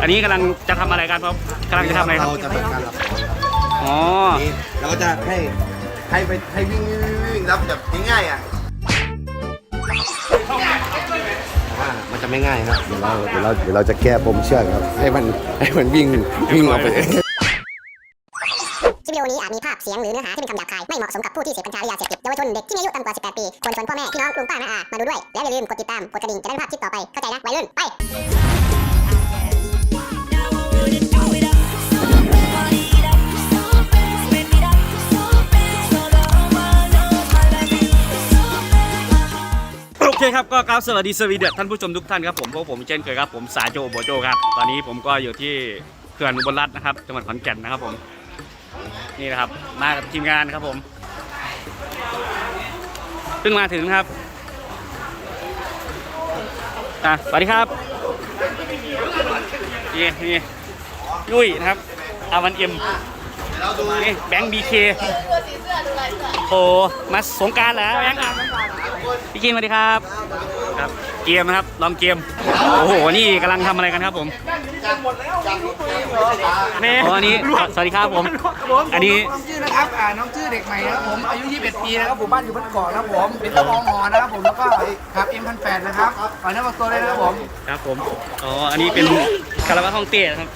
อันนี้กำลังจะทำอะไรกันครับกำลังจะทำอะไรครับ เราจะทำการรับอ๋อ นี่เราก็จะให้ให้ไปให้วิ่งวิ่งวิ่งวิ่งรับแบบง่ายๆอะว่ามันจะไม่ง่ายครับเดี๋ยวเราเดี๋ยวเราเดี๋ยวเราจะแก้ปมเชือกครับ ให้มันให้มันวิ่งวิ่งออกไปเองคลิปวิดีโอนี้อาจมีภาพเสียงหรือเนื้อหาที่เป็นคำหยาบคาย ไม่เหมาะสมกับผู้ที่เสพกัญชาหรือยาเสพติดเยาวชนเด็กที่มีอายุต่ำกว่า 18 ปี ควรชวนพ่อแม่ พี่น้องลุงป้าน้าอามาดูด้วย แล้วอย่าลืมกดติดตาม กดกระดิ่งจะได้ไม่พลาดคลิปต่อไป เข้าใจนะวัยรุ่นไป เคครับก็กราบสวัสดีสวีเดนท่านผู้ชมทุกท่านครับผมพวกผมเช่นเคยครับผมสาโจโบโจครับตอนนี้ผมก็อยู่ที่เขื่อนอุบลรัตน์นะครับจังหวัดขอนแก่นนะครับผมนี่นะครับมากับทีมงานครับผมเพิ่งมาถึงครับอะสวัสดีครับนี่นี่ยุ้ยนะครับอาวันเอ็ม นี่แบงค์บีเคโอ้มาสงกรารเหรอแบงค์พี่กินสวัสดีครับครับ เกมนะครับลองเกม โอ้โห นี่กำลังทำอะไรกันครับผมอ๋ออันนี้ สวัสดีครับผม อันนี้น้องชื่อนะครับอ่าน้องชื่อเด็กใหม่นะครับผมอายุ 21 ปีนะครับผมบ้านอยู่บ้านเกาะนะครับผมเป็นเจ้าของหอนะครับผมแล้วก็ครับเอ็มพันแปดนะครับขอแนะนำตัวเลยนะครับผมครับผมอ๋ออันนี้เป็นคาราบาฮ่องเต้นะครับ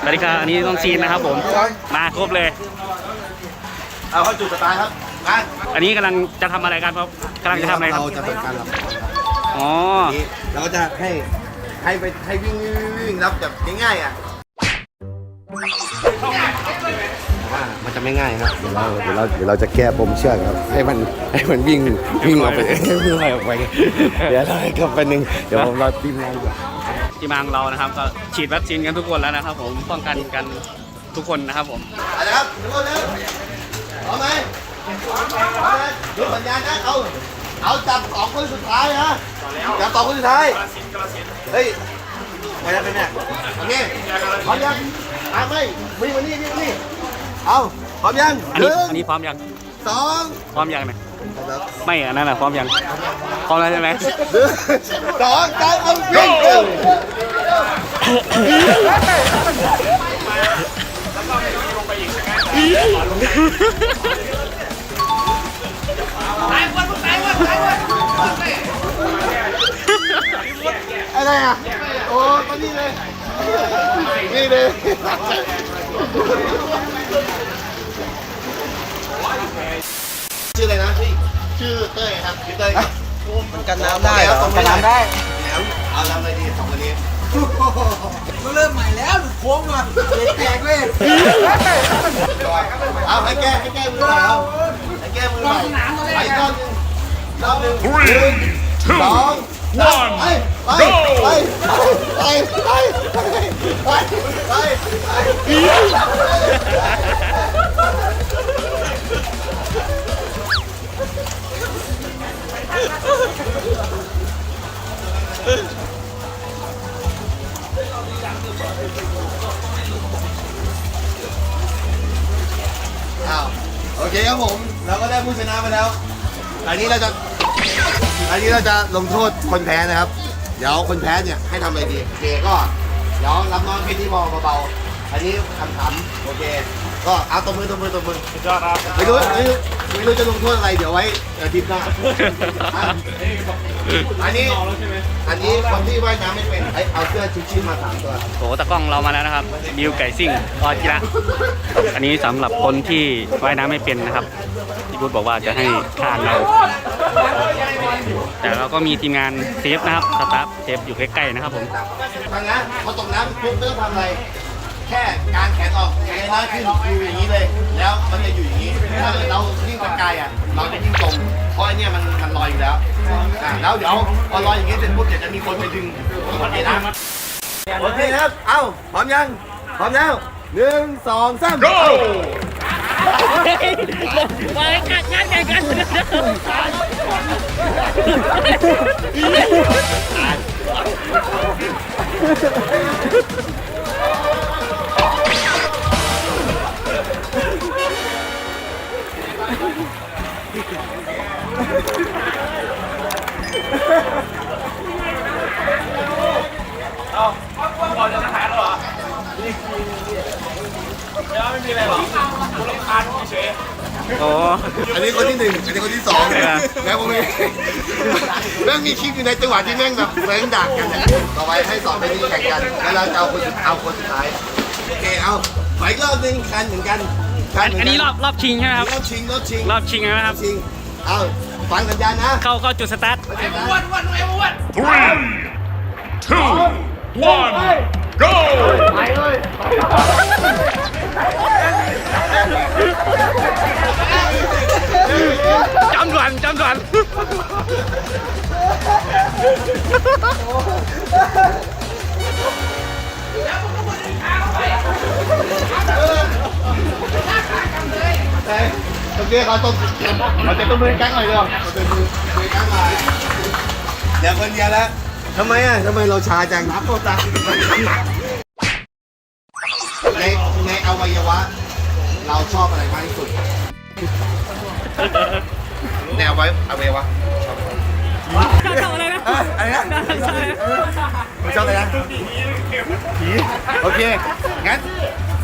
สวัสดีครับอันนี้ต้องซีนนะครับผม มาครบเลย เอาเข้าจุดสตาร์ทครับมาอันนี้กำลังจะทำอะไรกันครับกำลังจะทำอะไรครับ เราจะทำการรับอ๋อ นี่เราก็จะให้ให้ไปให้วิ่งวิ่งวิ่งวิ่งรับแบบง่ายๆอะว่ามันจะไม่ง่ายครับเดี๋ยวเราเดี๋ยวเราเดี๋ยวเราจะแก้ปมเชือกครับ ให้มันให้มันวิ่งวิ่งออกไปเองวิ่งออกไป เดี๋ยวเราให้กลับไปหนึ่งเดี๋ยวผมรอทีมงานก่อน ที่มาของเรานะครับ ก็ฉีดวัคซีนกันทุกคนแล้วนะครับผมป้องกันกัน ทุกคนนะครับผมอะไรครับทุกคนนะพร้อมไหมดูสัญญาณนะเอาเอาจับสองคนสุดท้ายนะจับสองคนสุดท้ายเฮ้ยไปแล้วเป็นเนี่ยโอเคพร้อมยังอะไม่วิ่งมานี่วิ่งมานี่เอาพร้อมยังอันหนี้นึ่งอันนี้พร้อมยังสองพร้อมยังเนี่ยไม่อันนั้นน่ะพร้อมยังพร้อมแล้วใช่ไหมหนึ่งสองสามเอาวิ่ง อะไรอะ โอ้มานี่เลย นี่เลยชื่ออะไรนะ ชื่อเต้ยครับชื่อเต้ยครับมันกันน้ำได้กันน้ำได้แหนมเอาน้ำอะไรดีสองคนนี้ ก็เริ่มใหม่แล้วโค้งมาเด็กแตกเลยเอาให้แก้ให้แก้มือน่อยเอาให้แก้มือหน่อยไปอกรอบนึงรอบหนึง Three, วสองสามไป one. ไปไปไปไปไปไป นะไปแล้ว อันนี้เราจะ อันนี้เราจะลงโทษคนแพ้นะครับ เดี๋ยวคนแพ้เนี่ยให้ทำอะไรดี โอเคก็ เดี๋ยวรับน้องแค่นี้พอเบาๆ อันนี้คำถามโอเค ก็เอาตบมือตบมือตบมือยอดครับ ไม่รู้ไม่รู้ไม่รู้จะลงโทษอะไรเดี๋ยวไว้เอ่อทริปหน้าอะ อันนี้อันนี้คนที่ว่ายน้ำไม่เป็นไอ้เอาเสื้อชูชีพมาสามตัวโถตะกล้องเรามาแล้วนะครับบิวไก่ซิ่งออจิระอันนี้สำหรับคนที่ว่ายน้ำไม่เป็นนะครับพี่พุทธบอกว่าจะให้ทานเรา แต่เราก็มีทีมงานเซฟนะครับสตาฟเซฟอยู่ใกล้ๆนะครับผมฟังนะพอตกน้ำปุ๊บไม่ต้องทำอะไรแค่กางแขนออกไงนะขึ้นอยู่อย่างนี้เลย แล้วมันจะอยู่อย่างนี้ถ้าเกิดเรายิ่งตะกายอะเราจะยิ่งจม เพราะไอเนี่ยมันมันลอยอยู่แล้วอะแล้วเดี๋ยวพอลอยอย่างนี้เสร็จปุ๊บเดี๋ยวจะมีคนไปดึงโอเคนะโอเคครับ เอ้าพร้อมยังพร้อมแล้วหนึ่งสองสาม go ก่อนจะหาย โอ้อันนี้คนที่หนึ่งอันนี้คนที่สองเออแล้วผมเองแม่งมีคลิปอยู่ในจังหวะที่แม่งแบบแม่งดักกันเนี่ยต่อไปให้สองไปนี้แข่งกัน แล้วเราจะเอาคนสุดเอาคนสุดท้าย โอเค เอาขออีกรอบหนึงคันเหมือนกันคันเหมือันนี้รอบรอบชิงใช่ไหมครับ รอบชิงรอบชิงรอบชิงนะครับชิง เอาฟังสัญญาณนะ เข้าเข้าจุดสตาร์ท Three, two, one, go! จำด่วนจำด่วนแต่ตรงนี้เขาต้องเราจะต้องมือแก๊งหน่อยเดียวเราเป็นมือมือแก๊งหน่อยเดี๋ยวคนเดียวแล้วทำไมอะทำไมเราชาจังรับโทรศัพท์ อวัยวะ เราชอบอะไรมากที่สุดในอวัยอวัยวะชอบอะไรนะอะไรนะไม่ชอบอะไรนะผีโอเค งั้น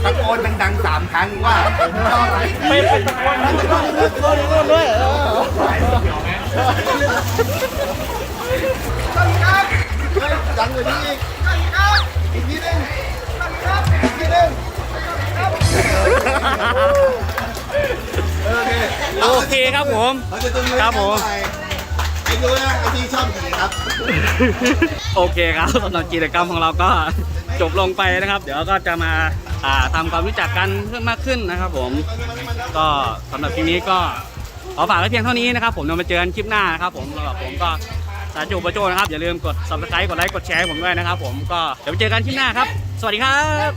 ตะโกนดังๆสามครั้งว่าผมชอบอะไรไปไปตะโกนตะโกนตะโกนตะโกนด้วยเออเฮ้ยดังกว่านี้ โอเคโอเคครับผมเราจะต้องครับผมไอ้ดูนะไอ้ที่ชอบผีครับ โอเคครับสำหรับกิจกรรมของเราก็จบลงไปนะครับ เดี๋ยวก็จะมาอ่าทำความรู้จักกันเพิ่มมากขึ้นนะครับ ผม ก็สำหรับคลิปนี้ก็ขอฝากไว้เพียงเท่านี้นะครับ ผมเรามาเจอกันคลิปหน้านะครับ ผมสำหรับผมก็ สาจูปะโจนะครับ อย่าลืมกด subscribe กดไลค์กดแชร์ให้ผมด้วยนะครับผมก็เดี๋ยวเจอกันคลิปหน้าครับ สวัสดีครับ